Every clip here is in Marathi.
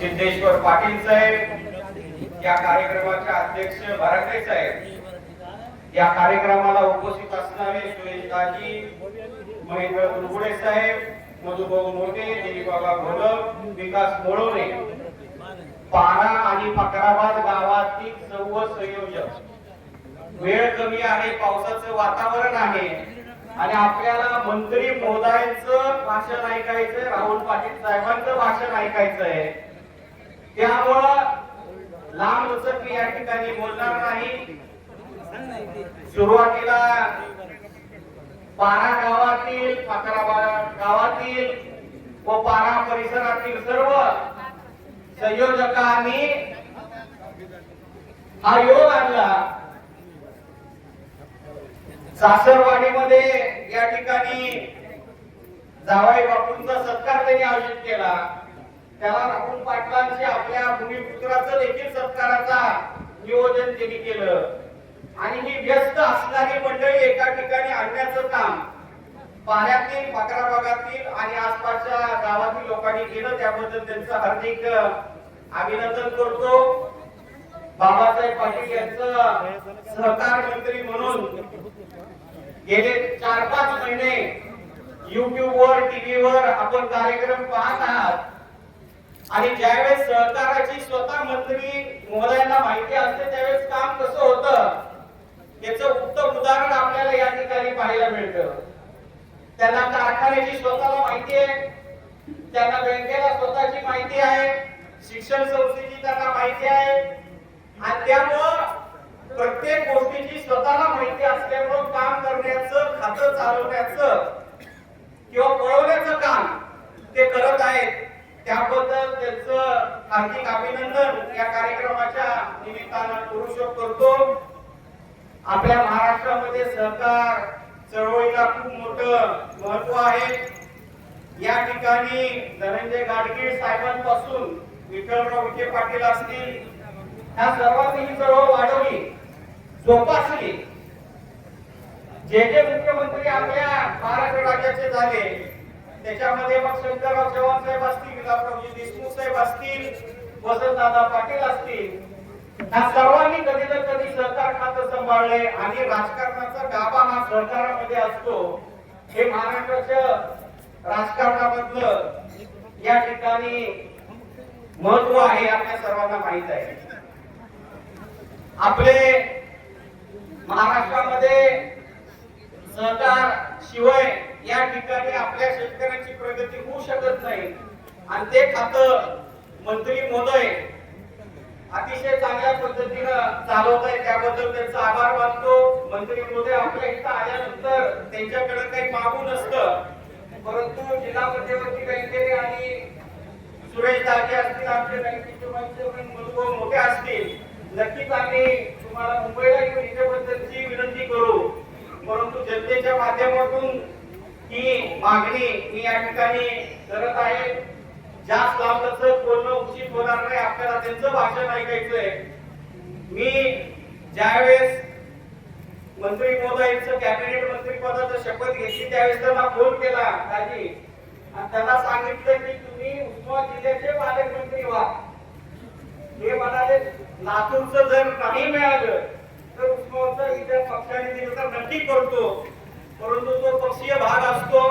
सिद्धेश्वर पाटील साहेब या कार्यक्रमाचे अध्यक्ष भराटे साहेब. या कार्यक्रमाला उपस्थित असणारे सुरेशदाजी महेंद्र दुर्गुडे साहेब मधुभाऊ मोठे दिलीपबाबा घोलप विकास मोळवणे. पारा आणि फकराबाद गावातील सर्व संयोजक. वेळ कमी आहे पावसाचं वातावरण आहे. आणि आपल्याला मंत्री महोदयांचं भाषण ऐकायचंय राहुल पाटील साहेबांचं भाषण ऐकायचं आहे त्यामुळं लांब लचक मी या ठिकाणी बोलणार नाही. सुरुवातीला पारा गावातील फकराबाद गावातील व पारा परिसरातील सर्व संयोजकांनी हा योग आणला. सासरवाडीमध्ये या ठिकाणी जावाई बापूंचा सत्कार त्यांनी आयोजित केला. त्याला राहुल पाटलांशी आपल्या भूमिपुत्राचं देखील सत्काराचा नियोजन त्यांनी केलं. आणि ही व्यस्त असणारी मंडळी एका ठिकाणी आणण्याचं काम पाण्यातील पाकरा भागातील आणि आसपासच्या गावातील लोकांनी केलं. त्याबद्दल त्यांचं हार्दिक अभिनंदन करतो. बाबासाहेब पाटील यांचं सहकार मंत्री म्हणून गेले चार पाच महिने युट्यूब वर टीव्ही वर आपण कार्यक्रम पाहत आहात. आणि ज्यावेळेस सहकाराची स्वतः मंत्री महोदयांना माहिती असते त्यावेळेस काम कसं होतं? याचं उत्तम उदाहरण आपल्याला या ठिकाणी पाहायला मिळतं. त्यांना कारखान्याची स्वतःला माहिती आहे. त्यांना बँकेला स्वतःची माहिती आहे. शिक्षण संस्थेची त्यांना माहिती आहे. आणि त्यामुळं प्रत्येक गोष्टीची स्वतःला माहिती असल्यामुळं काम करण्याचं खातं चालवण्याचं किंवा पळवण्याचं काम ते करत आहेत. त्याबद्दल त्यांचं हार्दिक अभिनंदन या कार्यक्रमाच्या निमित्तानं करू शकतो करतो. आपल्या महाराष्ट्रामध्ये सहकार चळवळीला खूप मोठं महत्त्व आहे. या ठिकाणी धनंजय गाडगीळ साहेबांपासून विठ्ठलराव विखे पाटील असतील ह्या सर्वांनी ही चळवळ वाढवली. जोपासली. जे जे मुख्यमंत्री आपल्या महाराष्ट्र राज्याचे झाले त्याच्यामध्ये मग शंकरराव चव्हाण साहेब असतील गुलाबरावजी देशमुख साहेब असतील वसंतदादा पाटील असतील. ह्या सर्वांनी कधी ना कधी सहकार खातं सांभाळले आणि राजकारणाचा गाभा हा सहकारामध्ये असतो. हे महाराष्ट्राच्या राजकारणामधलं या ठिकाणी महत्त्व आहे आपल्या सर्वांना माहीत आहे. आपले महाराष्ट्रामध्ये सहकार शिवाय या ठिकाणी आपल्या शेतकऱ्यांची प्रगती होऊ शकत नाही. आणि ते खातं मंत्री महोदय अतिशय चांगल्या पद्धतीनं चालवत आहे त्याबद्दल त्यांचा आभार मानतो. मंत्री महोदय आपल्या इथं आल्यानंतर त्यांच्याकडे काही मागू नसतं परंतु जिल्हा मध्यवर्ती बँकेने आणि सुरेश दागे असतील आमचे बँकेचे मोठे असतील नक्कीच आम्ही तुम्हाला मुंबईला येऊन याच्याबद्दलची विनंती करू. परंतु जनतेच्या माध्यमातून ही मागणी मी या ठिकाणी करत आहे. जास्त लांबलचक बोलणं उचित होणार नाही आपल्याला त्यांचं भाषण ऐकायचंय. मी ज्यावेळेस मंत्री महोदयांचं कॅबिनेट मंत्री पदाचं शपथ घेतली त्यावेळेस त्यांना फोन केला दाजी आणि त्यांना सांगितलं की तुम्ही उस्मानाबाद जिल्ह्याचे पालकमंत्री व्हा. हे म्हणाले लातूरचं जर नाही मिळालं नक्की करतो. परंतु तो पक्षीय भाग असतो.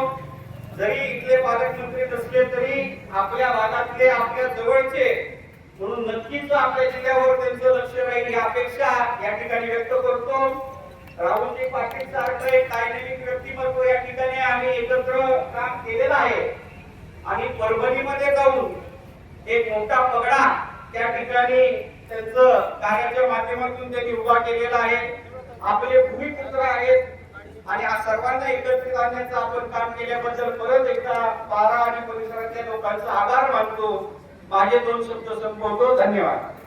जरी इथले पालकमंत्री नसले तरी आपल्या भागातले आपल्या जवळचे म्हणून नक्कीच आपल्या जिल्ह्यावर त्यांचं लक्ष राहील ही अपेक्षा या ठिकाणी व्यक्त करतो. राहुलजी पाटील सारखं एक डायनेमिक व्यक्तिमत्व या ठिकाणी आम्ही एकत्र काम केलेलं आहे. आणि परभणीमध्ये जाऊन एक मोठा पगडा त्या ठिकाणी त्यांचं कार्याच्या माध्यमातून त्यांनी उभा केलेला आहे. आपले भूमिपुत्र आहेत. आणि या सर्वांना एकत्रित आणण्याचं आपण काम केल्याबद्दल परत एकदा पारा आणि परिसरातल्या लोकांचा आभार मानतो. माझे दोन शब्द संपवतो. धन्यवाद.